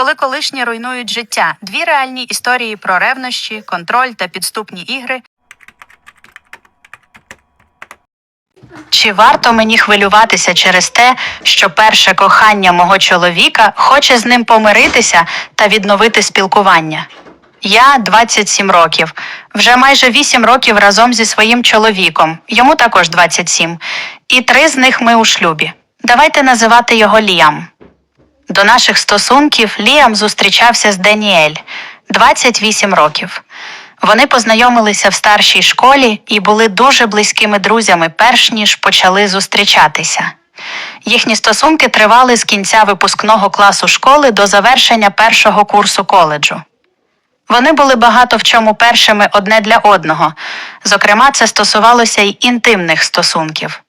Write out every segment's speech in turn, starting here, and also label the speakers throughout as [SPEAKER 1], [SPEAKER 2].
[SPEAKER 1] коли колишні руйнують життя. Дві реальні історії про ревнощі, контроль та підступні ігри. Чи варто мені хвилюватися через те, що перше кохання мого чоловіка хоче з ним помиритися та відновити спілкування? Я 27 років, вже майже 8 років разом зі своїм чоловіком, йому також 27, і три з них ми у шлюбі. Давайте називати його Ліам. До наших стосунків Ліам зустрічався з Даніель 28 років. Вони познайомилися в старшій школі і були дуже близькими друзями, перш ніж почали зустрічатися. Їхні стосунки тривали з кінця випускного класу школи до завершення першого курсу коледжу. Вони були багато в чому першими одне для одного. Зокрема, це стосувалося й інтимних стосунків.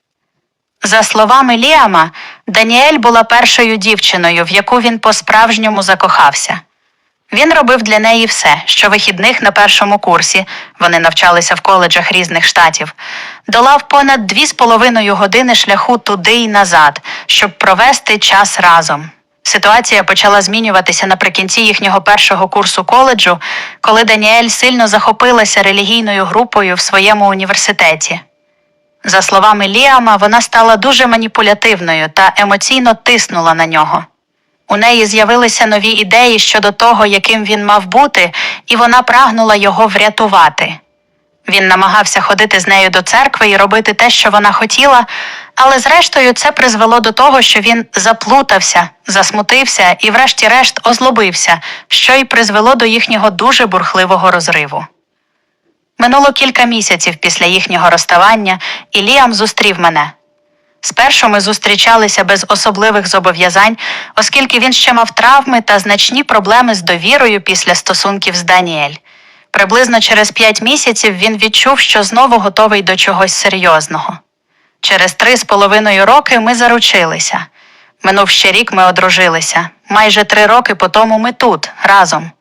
[SPEAKER 1] За словами Ліама, Даніель була першою дівчиною, в яку він по-справжньому закохався. Він робив для неї все, що вихідних на першому курсі вони навчалися в коледжах різних штатів, долав понад дві з половиною години шляху туди й назад, щоб провести час разом. Ситуація почала змінюватися наприкінці їхнього першого курсу коледжу, коли Даніель сильно захопилася релігійною групою в своєму університеті. За словами Ліама, вона стала дуже маніпулятивною та емоційно тиснула на нього. У неї з'явилися нові ідеї щодо того, яким він мав бути, і вона прагнула його врятувати. Він намагався ходити з нею до церкви і робити те, що вона хотіла, але зрештою це призвело до того, що він заплутався, засмутився і, врешті-решт, озлобився, що й призвело до їхнього дуже бурхливого розриву. Минуло кілька місяців після їхнього розставання, і Ліам зустрів мене. Спершу ми зустрічалися без особливих зобов'язань, оскільки він ще мав травми та значні проблеми з довірою після стосунків з Даніель. Приблизно через п'ять місяців він відчув, що знову готовий до чогось серйозного. Через три з половиною роки ми заручилися. Минув ще рік ми одружилися. Майже три роки по тому ми тут, разом.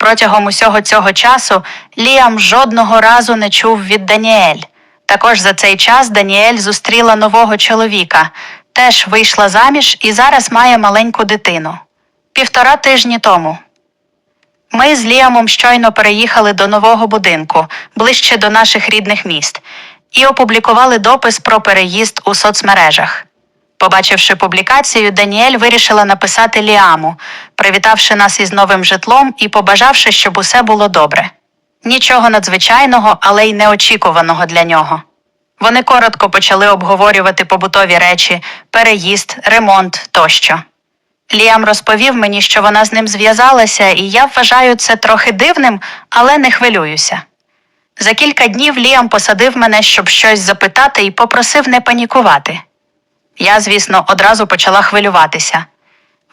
[SPEAKER 1] Протягом усього цього часу Ліам жодного разу не чув від Даніель. Також за цей час Даніель зустріла нового чоловіка, теж вийшла заміж і зараз має маленьку дитину. Півтора тижні тому. Ми з Ліамом щойно переїхали до нового будинку, ближче до наших рідних міст, і опублікували допис про переїзд у соцмережах. Побачивши публікацію, Даніель вирішила написати Ліаму, привітавши нас із новим житлом і побажавши, щоб усе було добре. Нічого надзвичайного, але й неочікуваного для нього. Вони коротко почали обговорювати побутові речі, переїзд, ремонт тощо. Ліам розповів мені, що вона з ним зв'язалася, і я вважаю це трохи дивним, але не хвилююся. За кілька днів Ліам посадив мене, щоб щось запитати, і попросив не панікувати. Я, звісно, одразу почала хвилюватися.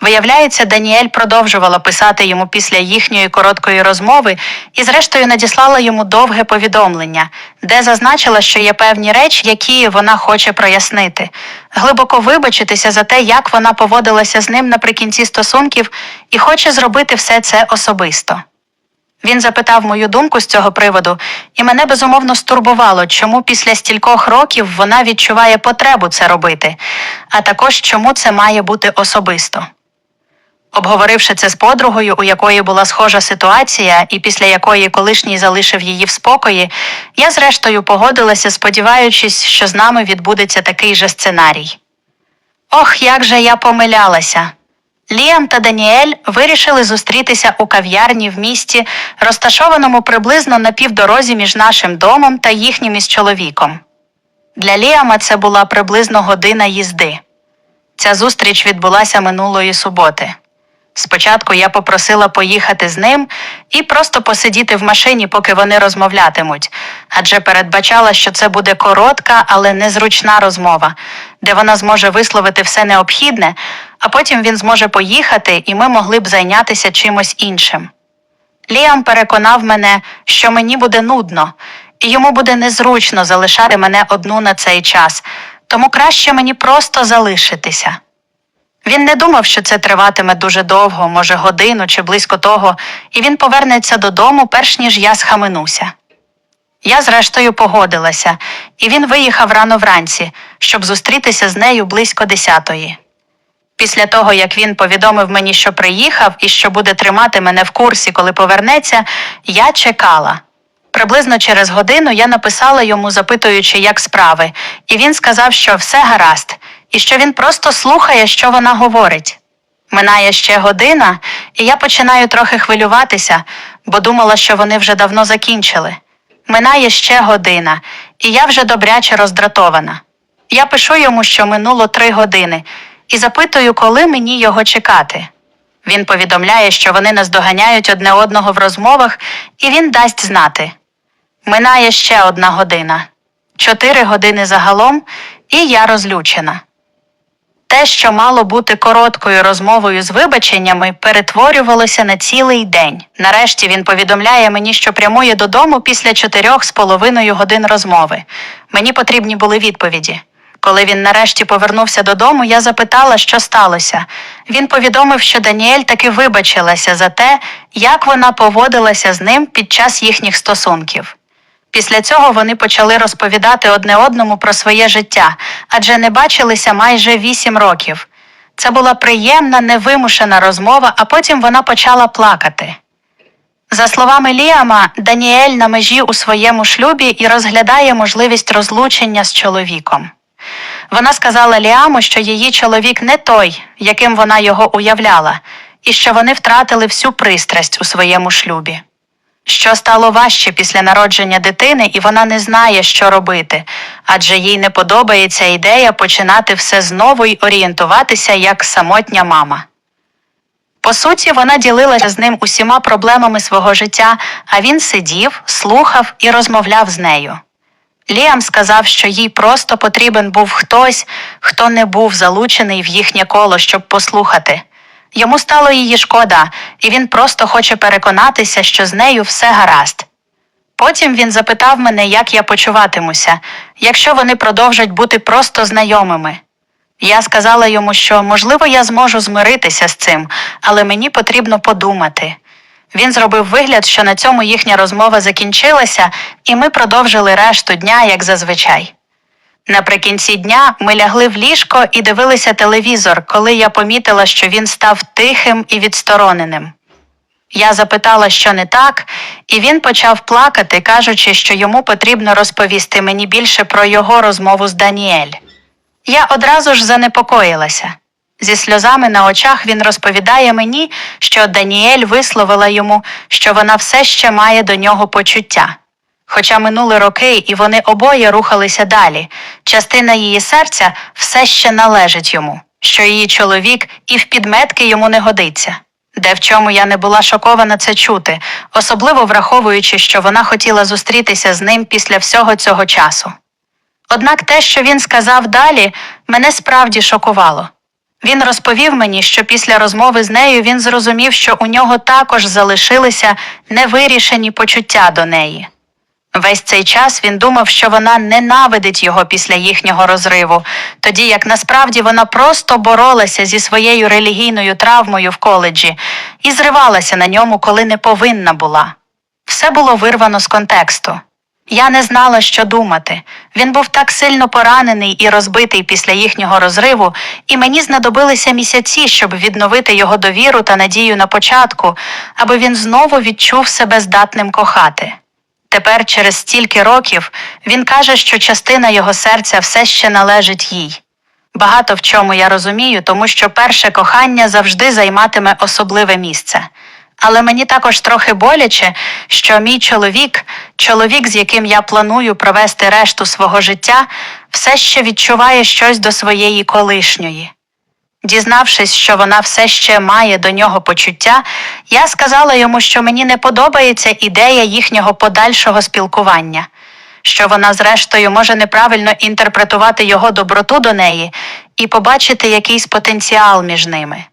[SPEAKER 1] Виявляється, Даніель продовжувала писати йому після їхньої короткої розмови і, зрештою, надіслала йому довге повідомлення, де зазначила, що є певні речі, які вона хоче прояснити, глибоко вибачитися за те, як вона поводилася з ним наприкінці стосунків, і хоче зробити все це особисто. Він запитав мою думку з цього приводу, і мене безумовно стурбувало, чому після стількох років вона відчуває потребу це робити, а також чому це має бути особисто. Обговоривши це з подругою, у якої була схожа ситуація, і після якої колишній залишив її в спокої, я зрештою погодилася, сподіваючись, що з нами відбудеться такий же сценарій. Ох, як же я помилялася! Ліам та Даніель вирішили зустрітися у кав'ярні в місті, розташованому приблизно на півдорозі між нашим домом та їхнім із чоловіком. Для Ліама це була приблизно година їзди. Ця зустріч відбулася минулої суботи. Спочатку я попросила поїхати з ним і просто посидіти в машині, поки вони розмовлятимуть, адже передбачала, що це буде коротка, але незручна розмова, де вона зможе висловити все необхідне, а потім він зможе поїхати, і ми могли б зайнятися чимось іншим. Ліам переконав мене, що мені буде нудно, і йому буде незручно залишати мене одну на цей час, тому краще мені просто залишитися. Він не думав, що це триватиме дуже довго, може годину чи близько того, і він повернеться додому, перш ніж я схаменуся. Я, зрештою, погодилася, і він виїхав рано вранці, щоб зустрітися з нею близько десятої. Після того, як він повідомив мені, що приїхав і що буде тримати мене в курсі, коли повернеться, я чекала. Приблизно через годину я написала йому, запитуючи, як справи, і він сказав, що все гаразд, і що він просто слухає, що вона говорить. Минає ще година, і я починаю трохи хвилюватися, бо думала, що вони вже давно закінчили. Минає ще година, і я вже добряче роздратована. Я пишу йому, що минуло три години, і запитую, коли мені його чекати. Він повідомляє, що вони наздоганяють одне одного в розмовах, і він дасть знати. Минає ще одна година, чотири години загалом, і я розлючена. Те, що мало бути короткою розмовою з вибаченнями, перетворювалося на цілий день. Нарешті він повідомляє мені, що прямує додому після чотирьох з половиною годин розмови. Мені потрібні були відповіді. Коли він нарешті повернувся додому, я запитала, що сталося. Він повідомив, що Даніель таки вибачилася за те, як вона поводилася з ним під час їхніх стосунків. Після цього вони почали розповідати одне одному про своє життя, адже не бачилися майже вісім років. Це була приємна, невимушена розмова, а потім вона почала плакати. За словами Ліама, Даніель на межі у своєму шлюбі і розглядає можливість розлучення з чоловіком. Вона сказала Ліаму, що її чоловік не той, яким вона його уявляла, і що вони втратили всю пристрасть у своєму шлюбі. Що стало важче після народження дитини, і вона не знає, що робити, адже їй не подобається ідея починати все знову й орієнтуватися як самотня мама. По суті, вона ділилася з ним усіма проблемами свого життя, а він сидів, слухав і розмовляв з нею. Ліам сказав, що їй просто потрібен був хтось, хто не був залучений в їхнє коло, щоб послухати. Йому стало її шкода, і він просто хоче переконатися, що з нею все гаразд. Потім він запитав мене, як я почуватимуся, якщо вони продовжать бути просто знайомими. Я сказала йому, що, можливо, я зможу змиритися з цим, але мені потрібно подумати. Він зробив вигляд, що на цьому їхня розмова закінчилася, і ми продовжили решту дня, як зазвичай. Наприкінці дня ми лягли в ліжко і дивилися телевізор, коли я помітила, що він став тихим і відстороненим. Я запитала, що не так, і він почав плакати, кажучи, що йому потрібно розповісти мені більше про його розмову з Даніель. Я одразу ж занепокоїлася. Зі сльозами на очах він розповідає мені, що Даніель висловила йому, що вона все ще має до нього почуття. Хоча минули роки і вони обоє рухалися далі, частина її серця все ще належить йому, що її чоловік і в підметки йому не годиться. Де в чому я не була шокована це чути, особливо враховуючи, що вона хотіла зустрітися з ним після всього цього часу. Однак те, що він сказав далі, мене справді шокувало. Він розповів мені, що після розмови з нею він зрозумів, що у нього також залишилися невирішені почуття до неї. Весь цей час він думав, що вона ненавидить його після їхнього розриву, тоді як насправді вона просто боролася зі своєю релігійною травмою в коледжі і зривалася на ньому, коли не повинна була. Все було вирвано з контексту. Я не знала, що думати. Він був так сильно поранений і розбитий після їхнього розриву, і мені знадобилися місяці, щоб відновити його довіру та надію на початку, аби він знову відчув себе здатним кохати. Тепер, через стільки років, він каже, що частина його серця все ще належить їй. Багато в чому я розумію, тому що перше кохання завжди займатиме особливе місце. Але мені також трохи боляче, що мій чоловік, чоловік, з яким я планую провести решту свого життя, все ще відчуває щось до своєї колишньої. Дізнавшись, що вона все ще має до нього почуття, я сказала йому, що мені не подобається ідея їхнього подальшого спілкування, що вона, зрештою, може неправильно інтерпретувати його доброту до неї і побачити якийсь потенціал між ними,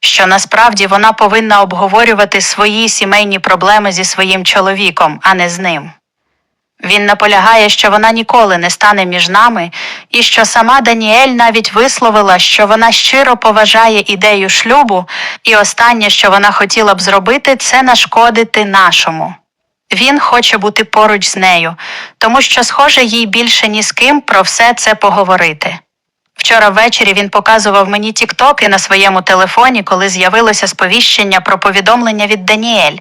[SPEAKER 1] що насправді вона повинна обговорювати свої сімейні проблеми зі своїм чоловіком, а не з ним. Він наполягає, що вона ніколи не стане між нами, і що сама Даніель навіть висловила, що вона щиро поважає ідею шлюбу, і останнє, що вона хотіла б зробити, це нашкодити нашому. Він хоче бути поруч з нею, тому що, схоже, їй більше ні з ким про все це поговорити. Вчора ввечері він показував мені тіктоки на своєму телефоні, коли з'явилося сповіщення про повідомлення від Даніель.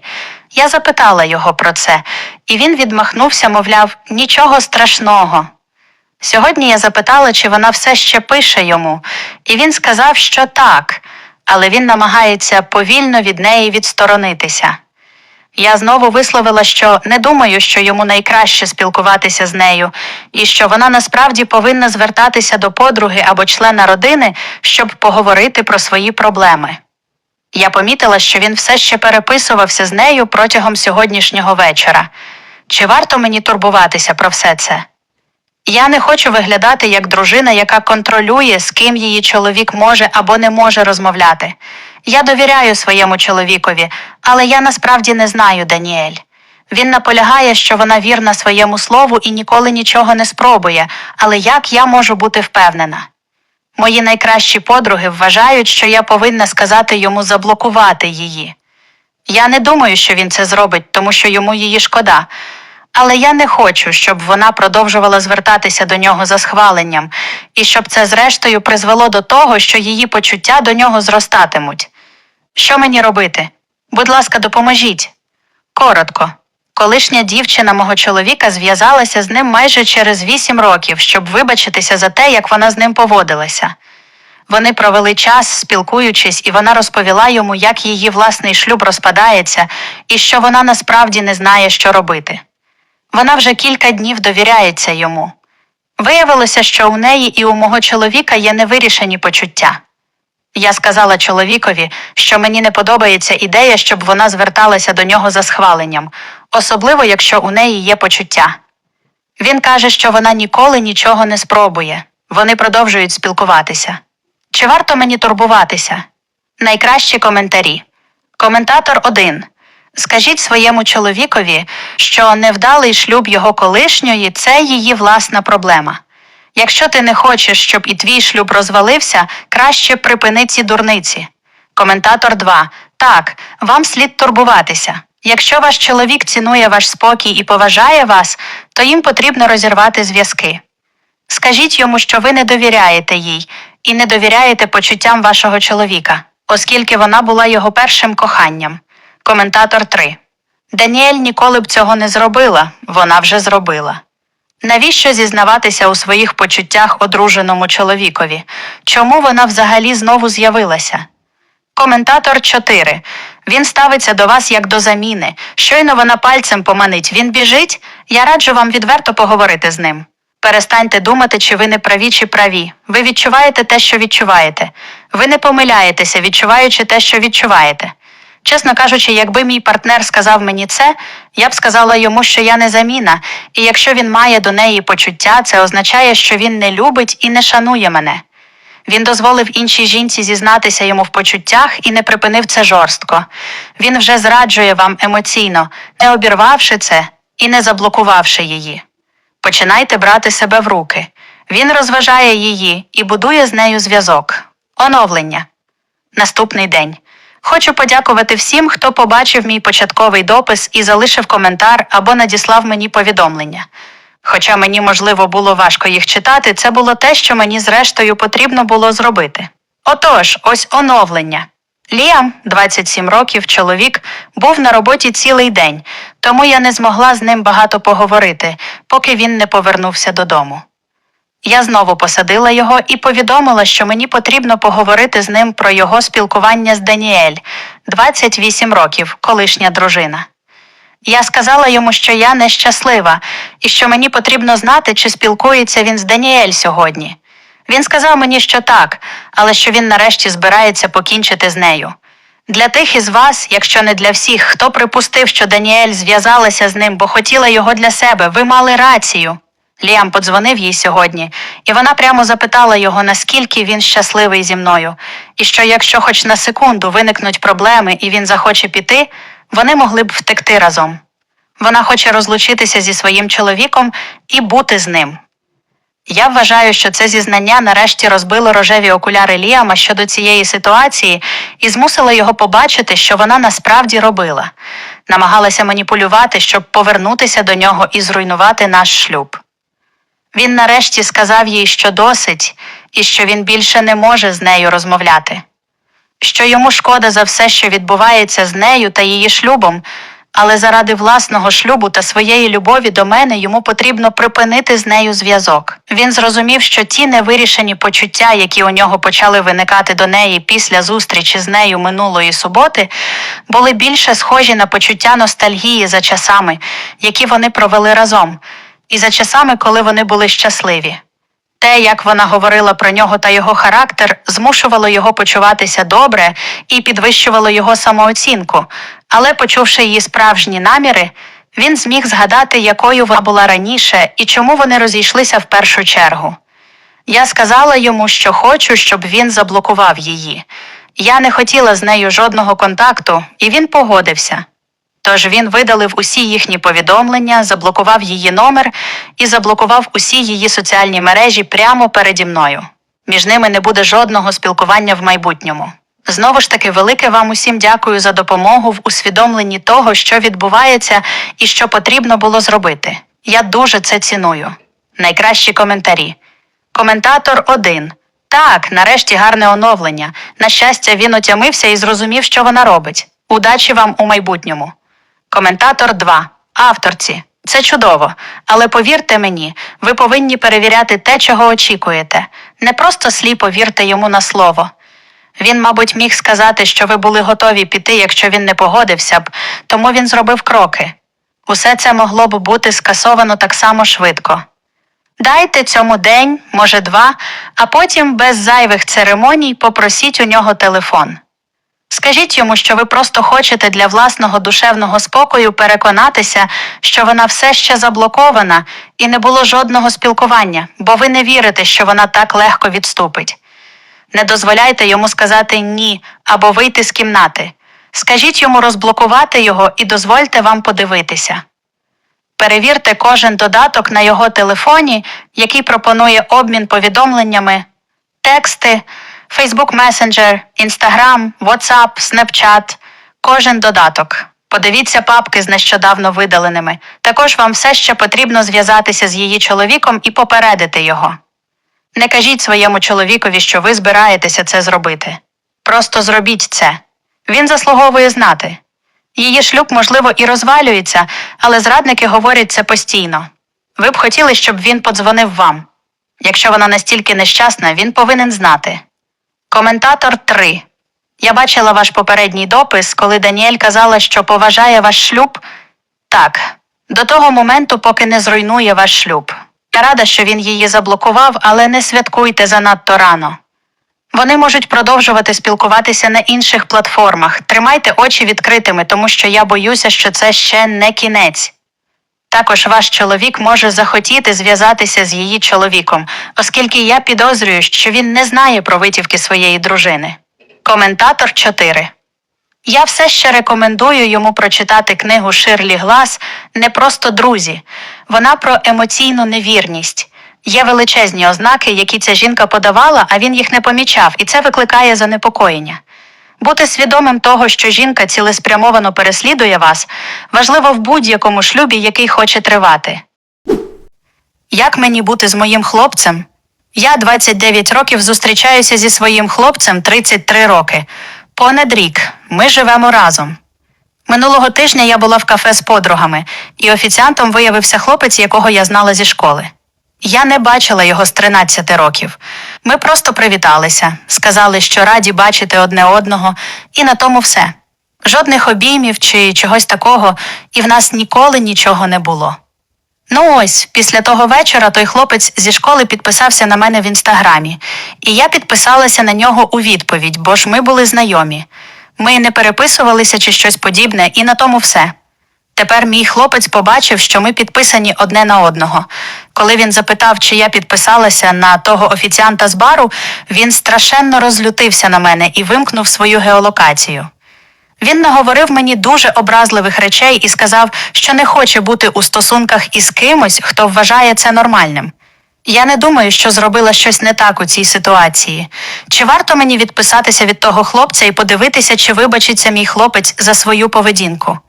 [SPEAKER 1] Я запитала його про це, і він відмахнувся, мовляв, нічого страшного. Сьогодні я запитала, чи вона все ще пише йому, і він сказав, що так, але він намагається повільно від неї відсторонитися. Я знову висловила, що не думаю, що йому найкраще спілкуватися з нею, і що вона насправді повинна звертатися до подруги або члена родини, щоб поговорити про свої проблеми. Я помітила, що він все ще переписувався з нею протягом сьогоднішнього вечора. Чи варто мені турбуватися про все це? Я не хочу виглядати як дружина, яка контролює, з ким її чоловік може або не може розмовляти. Я довіряю своєму чоловікові, але я насправді не знаю Даніель. Він наполягає, що вона вірна своєму слову і ніколи нічого не спробує, але як я можу бути впевнена? Мої найкращі подруги вважають, що я повинна сказати йому заблокувати її. Я не думаю, що він це зробить, тому що йому її шкода. Але я не хочу, щоб вона продовжувала звертатися до нього за схваленням, і щоб це зрештою призвело до того, що її почуття до нього зростатимуть. Що мені робити? Будь ласка, допоможіть. Коротко. Колишня дівчина мого чоловіка зв'язалася з ним майже через вісім років, щоб вибачитися за те, як вона з ним поводилася. Вони провели час, спілкуючись, і вона розповіла йому, як її власний шлюб розпадається, і що вона насправді не знає, що робити. Вона вже кілька днів довіряється йому. Виявилося, що у неї і у мого чоловіка є невирішені почуття. Я сказала чоловікові, що мені не подобається ідея, щоб вона зверталася до нього за схваленням, особливо якщо у неї є почуття. Він каже, що вона ніколи нічого не спробує. Вони продовжують спілкуватися. Чи варто мені турбуватися? Найкращі коментарі. Коментатор 1. Скажіть своєму чоловікові, що невдалий шлюб його колишньої це її власна проблема. Якщо ти не хочеш, щоб і твій шлюб розвалився, краще припини ці дурниці. Коментатор 2. Так, вам слід турбуватися. Якщо ваш чоловік цінує ваш спокій і поважає вас, то їм потрібно розірвати зв'язки. Скажіть йому, що ви не довіряєте їй і не довіряєте почуттям вашого чоловіка, оскільки вона була його першим коханням. Коментатор 3. Даніель ніколи б цього не зробила, вона вже зробила. Навіщо зізнаватися у своїх почуттях одруженому чоловікові? Чому вона взагалі знову з'явилася? Коментатор 4. Він ставиться до вас як до заміни. Щойно вона пальцем поманить, він біжить. Я раджу вам відверто поговорити з ним. Перестаньте думати, чи ви не праві, чи праві. Ви відчуваєте те, що відчуваєте. Ви не помиляєтеся, відчуваючи те, що відчуваєте. Чесно кажучи, якби мій партнер сказав мені це, я б сказала йому, що я не заміна, і якщо він має до неї почуття, це означає, що він не любить і не шанує мене. Він дозволив іншій жінці зізнатися йому в почуттях і не припинив це жорстко. Він вже зраджує вам емоційно, не обірвавши це і не заблокувавши її. Починайте брати себе в руки. Він розважає її і будує з нею зв'язок. Оновлення. Наступний день. Хочу подякувати всім, хто побачив мій початковий допис і залишив коментар або надіслав мені повідомлення. Хоча мені, можливо, було важко їх читати, це було те, що мені зрештою потрібно було зробити. Отож, ось оновлення. Ліам, 27 років, чоловік, був на роботі цілий день, тому я не змогла з ним багато поговорити, поки він не повернувся додому. Я знову посадила його і повідомила, що мені потрібно поговорити з ним про його спілкування з Даніель, 28 років, колишня дружина. Я сказала йому, що я нещаслива, і що мені потрібно знати, чи спілкується він з Даніель сьогодні. Він сказав мені, що так, але що він нарешті збирається покінчити з нею. Для тих із вас, якщо не для всіх, хто припустив, що Даніель зв'язалася з ним, бо хотіла його для себе, ви мали рацію. Ліам подзвонив їй сьогодні, і вона прямо запитала його, наскільки він щасливий зі мною, і що якщо хоч на секунду виникнуть проблеми і він захоче піти, вони могли б втекти разом. Вона хоче розлучитися зі своїм чоловіком і бути з ним. Я вважаю, що це зізнання нарешті розбило рожеві окуляри Ліама щодо цієї ситуації і змусило його побачити, що вона насправді робила, намагалася маніпулювати, щоб повернутися до нього і зруйнувати наш шлюб. Він нарешті сказав їй, що досить, і що він більше не може з нею розмовляти, що йому шкода за все, що відбувається з нею та її шлюбом, але заради власного шлюбу та своєї любові до мене йому потрібно припинити з нею зв'язок. Він зрозумів, що ті невирішені почуття, які у нього почали виникати до неї після зустрічі з нею минулої суботи, були більше схожі на почуття ностальгії за часами, які вони провели разом, і за часами, коли вони були щасливі. Те, як вона говорила про нього та його характер, змушувало його почуватися добре і підвищувало його самооцінку. Але, почувши її справжні наміри, він зміг згадати, якою вона була раніше і чому вони розійшлися в першу чергу. Я сказала йому, що хочу, щоб він заблокував її. Я не хотіла з нею жодного контакту, і він погодився. Тож він видалив усі їхні повідомлення, заблокував її номер і заблокував усі її соціальні мережі прямо переді мною. Між ними не буде жодного спілкування в майбутньому. Знову ж таки, велике вам усім дякую за допомогу в усвідомленні того, що відбувається і що потрібно було зробити. Я дуже це ціную. Найкращі коментарі. Коментатор 1. Так, нарешті гарне оновлення. На щастя, він отямився і зрозумів, що вона робить. Удачі вам у майбутньому. Коментатор 2. Авторці. Це чудово, але повірте мені, ви повинні перевіряти те, чого очікуєте. Не просто сліпо вірте йому на слово. Він, мабуть, міг сказати, що ви були готові піти, якщо він не погодився б, тому він зробив кроки. Усе це могло б бути скасовано так само швидко. Дайте цьому день, може два, а потім без зайвих церемоній попросіть у нього телефон. Скажіть йому, що ви просто хочете для власного душевного спокою переконатися, що вона все ще заблокована і не було жодного спілкування, бо ви не вірите, що вона так легко відступить. Не дозволяйте йому сказати ні або вийти з кімнати. Скажіть йому розблокувати його і дозвольте вам подивитися. Перевірте кожен додаток на його телефоні, який пропонує обмін повідомленнями, тексти, Facebook Messenger, Instagram, WhatsApp, Snapchat, кожен додаток. Подивіться папки з нещодавно видаленими. Також вам все ще потрібно зв'язатися з її чоловіком і попередити його. Не кажіть своєму чоловікові, що ви збираєтеся це зробити. Просто зробіть це. Він заслуговує знати. Її шлюб, можливо, і розвалюється, але зрадники говорять це постійно. Ви б хотіли, щоб він подзвонив вам. Якщо вона настільки нещасна, він повинен знати. Коментатор 3. Я бачила ваш попередній допис, коли Даніель казала, що поважає ваш шлюб. Так, до того моменту, поки не зруйнує ваш шлюб. Я рада, що він її заблокував, але не святкуйте занадто рано. Вони можуть продовжувати спілкуватися на інших платформах. Тримайте очі відкритими, тому що я боюся, що це ще не кінець. Також ваш чоловік може захотіти зв'язатися з її чоловіком, оскільки я підозрюю, що він не знає про витівки своєї дружини. Коментатор 4. Я все ще рекомендую йому прочитати книгу Ширлі Глас не просто друзі. Вона про емоційну невірність. Є величезні ознаки, які ця жінка подавала, а він їх не помічав, і це викликає занепокоєння. Бути свідомим того, що жінка цілеспрямовано переслідує вас, важливо в будь-якому шлюбі, який хоче тривати. Як мені бути з моїм хлопцем? Я 29 років зустрічаюся зі своїм хлопцем 33 роки. Понад рік ми живемо разом. Минулого тижня я була в кафе з подругами, і офіціантом виявився хлопець, якого я знала зі школи. Я не бачила його з 13 років. Ми просто привіталися, сказали, що раді бачити одне одного, і на тому все. Жодних обіймів чи чогось такого, і в нас ніколи нічого не було. Ну ось, після того вечора той хлопець зі школи підписався на мене в інстаграмі, і я підписалася на нього у відповідь, бо ж ми були знайомі. Ми не переписувалися чи щось подібне, і на тому все. Тепер мій хлопець побачив, що ми підписані одне на одного. Коли він запитав, чи я підписалася на того офіціанта з бару, він страшенно розлютився на мене і вимкнув свою геолокацію. Він наговорив мені дуже образливих речей і сказав, що не хоче бути у стосунках із кимось, хто вважає це нормальним. Я не думаю, що зробила щось не так у цій ситуації. Чи варто мені відписатися від того хлопця і подивитися, чи вибачиться мій хлопець за свою поведінку?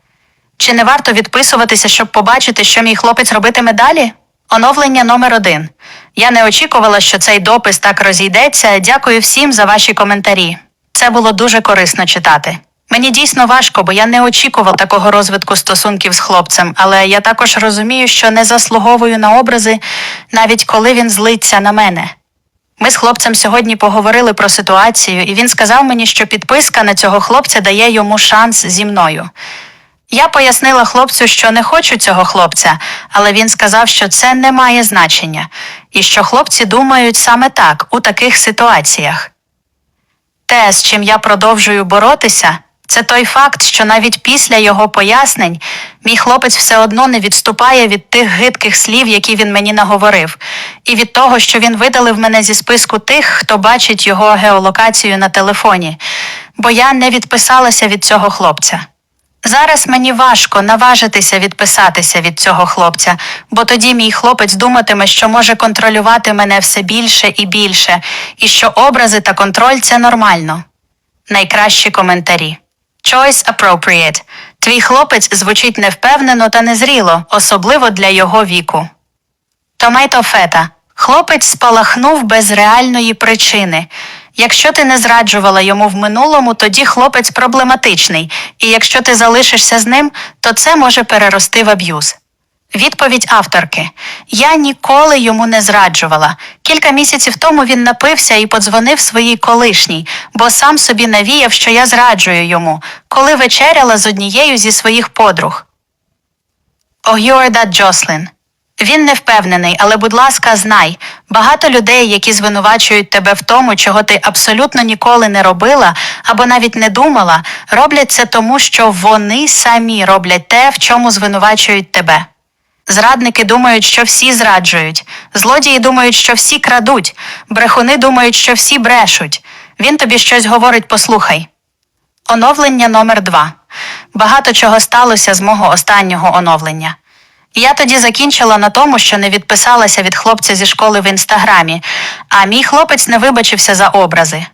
[SPEAKER 1] Чи не варто відписуватися, щоб побачити, що мій хлопець робитиме далі? Оновлення номер один. Я не очікувала, що цей допис так розійдеться. Дякую всім за ваші коментарі. Це було дуже корисно читати. Мені дійсно важко, бо я не очікував такого розвитку стосунків з хлопцем, але я також розумію, що не заслуговую на образи, навіть коли він злиться на мене. Ми з хлопцем сьогодні поговорили про ситуацію, і він сказав мені, що підписка на цього хлопця дає йому шанс зі мною. Я пояснила хлопцю, що не хочу цього хлопця, але він сказав, що це не має значення, і що хлопці думають саме так у таких ситуаціях. Те, з чим я продовжую боротися, це той факт, що навіть після його пояснень мій хлопець все одно не відступає від тих гидких слів, які він мені наговорив, і від того, що він видалив мене зі списку тих, хто бачить його геолокацію на телефоні, бо я не відписалася від цього хлопця. Зараз мені важко наважитися відписатися від цього хлопця, бо тоді мій хлопець думатиме, що може контролювати мене все більше і більше, і що образи та контроль це нормально. Найкращі коментарі. Choice appropriate. Твій хлопець звучить невпевнено та незріло, особливо для його віку. Томейто фета. Хлопець спалахнув без реальної причини. Якщо ти не зраджувала йому в минулому, тоді хлопець проблематичний, і якщо ти залишишся з ним, то це може перерости в аб'юз. Відповідь авторки: Я ніколи йому не зраджувала. Кілька місяців тому він напився і подзвонив своїй колишній, бо сам собі навіяв, що я зраджую йому, коли вечеряла з однією зі своїх подруг. That Jocelyn. Він не впевнений, але, будь ласка, знай, багато людей, які звинувачують тебе в тому, чого ти абсолютно ніколи не робила або навіть не думала, роблять це тому, що вони самі роблять те, в чому звинувачують тебе. Зрадники думають, що всі зраджують, злодії думають, що всі крадуть, брехуни думають, що всі брешуть. Він тобі щось говорить, послухай. Оновлення номер 2 Багато чого сталося з мого останнього оновлення. Я тоді закінчила на тому, що не відписалася від хлопця зі школи в інстаграмі, а мій хлопець не вибачився за образи.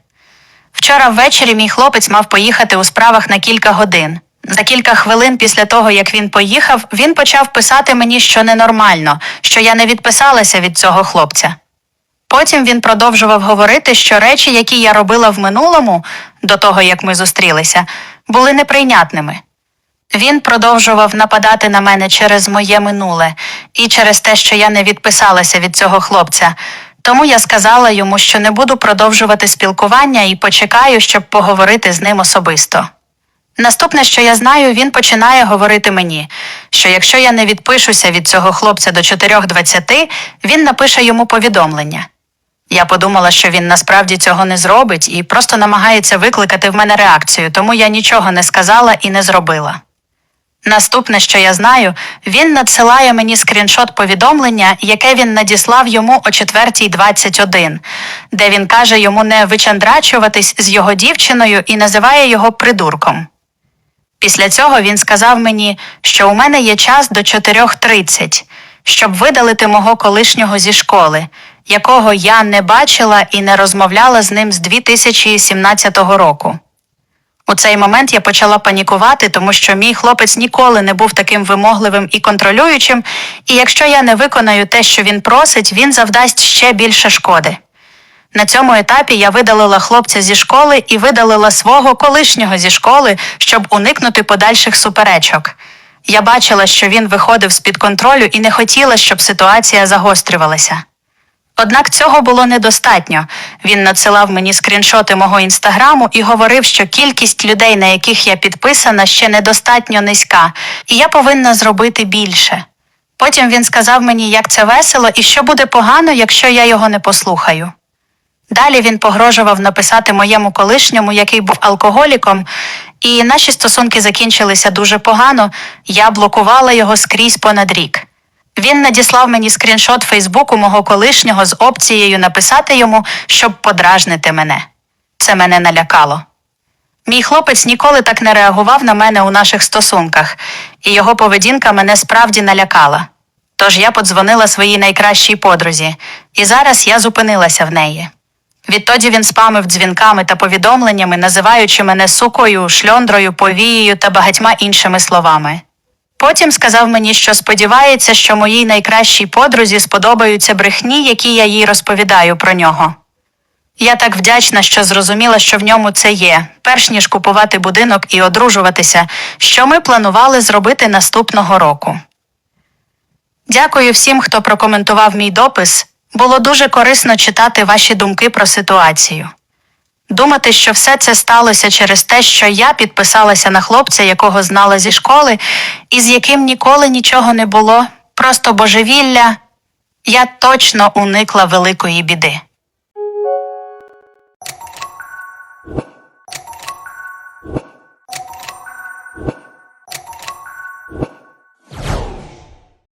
[SPEAKER 1] Вчора ввечері мій хлопець мав поїхати у справах на кілька годин. За кілька хвилин після того, як він поїхав, він почав писати мені, що ненормально, що я не відписалася від цього хлопця. Потім він продовжував говорити, що речі, які я робила в минулому, до того як ми зустрілися, були неприйнятними. Він продовжував нападати на мене через моє минуле і через те, що я не відписалася від цього хлопця. Тому я сказала йому, що не буду продовжувати спілкування і почекаю, щоб поговорити з ним особисто. Наступне, що я знаю, він починає говорити мені, що якщо я не відпишуся від цього хлопця до 4.20, він напише йому повідомлення. Я подумала, що він насправді цього не зробить і просто намагається викликати в мене реакцію, тому я нічого не сказала і не зробила. Наступне, що я знаю, він надсилає мені скріншот повідомлення, яке він надіслав йому о 4.21, де він каже йому не вичандрачуватись з його дівчиною і називає його придурком. Після цього він сказав мені, що у мене є час до 4.30, щоб видалити мого колишнього зі школи, якого я не бачила і не розмовляла з ним з 2017 року. У цей момент я почала панікувати, тому що мій хлопець ніколи не був таким вимогливим і контролюючим, і якщо я не виконаю те, що він просить, він завдасть ще більше шкоди. На цьому етапі я видалила хлопця зі школи і видалила свого колишнього зі школи, щоб уникнути подальших суперечок. Я бачила, що він виходив з під контролю і не хотіла, щоб ситуація загострювалася. Однак цього було недостатньо. Він надсилав мені скріншоти мого інстаграму і говорив, що кількість людей, на яких я підписана, ще недостатньо низька, і я повинна зробити більше. Потім він сказав мені, як це весело і що буде погано, якщо я його не послухаю. Далі він погрожував написати моєму колишньому, який був алкоголіком, і наші стосунки закінчилися дуже погано, я блокувала його скрізь понад рік. Він надіслав мені скріншот Фейсбуку мого колишнього з опцією написати йому, щоб подражнити мене. Це мене налякало. Мій хлопець ніколи так не реагував на мене у наших стосунках, і його поведінка мене справді налякала. Тож я подзвонила своїй найкращій подрузі, і зараз я зупинилася в неї. Відтоді він спамив дзвінками та повідомленнями, називаючи мене сукою, шльондрою, повією та багатьма іншими словами. Потім сказав мені, що сподівається, що моїй найкращій подрузі сподобаються брехні, які я їй розповідаю про нього. Я так вдячна, що зрозуміла, що в ньому це є, перш ніж купувати будинок і одружуватися, що ми планували зробити наступного року. Дякую всім, хто прокоментував мій допис. Було дуже корисно читати ваші думки про ситуацію. Думати, що все це сталося через те, що я підписалася на хлопця, якого знала зі школи, і з яким ніколи нічого не було, просто божевілля, я точно уникла великої біди.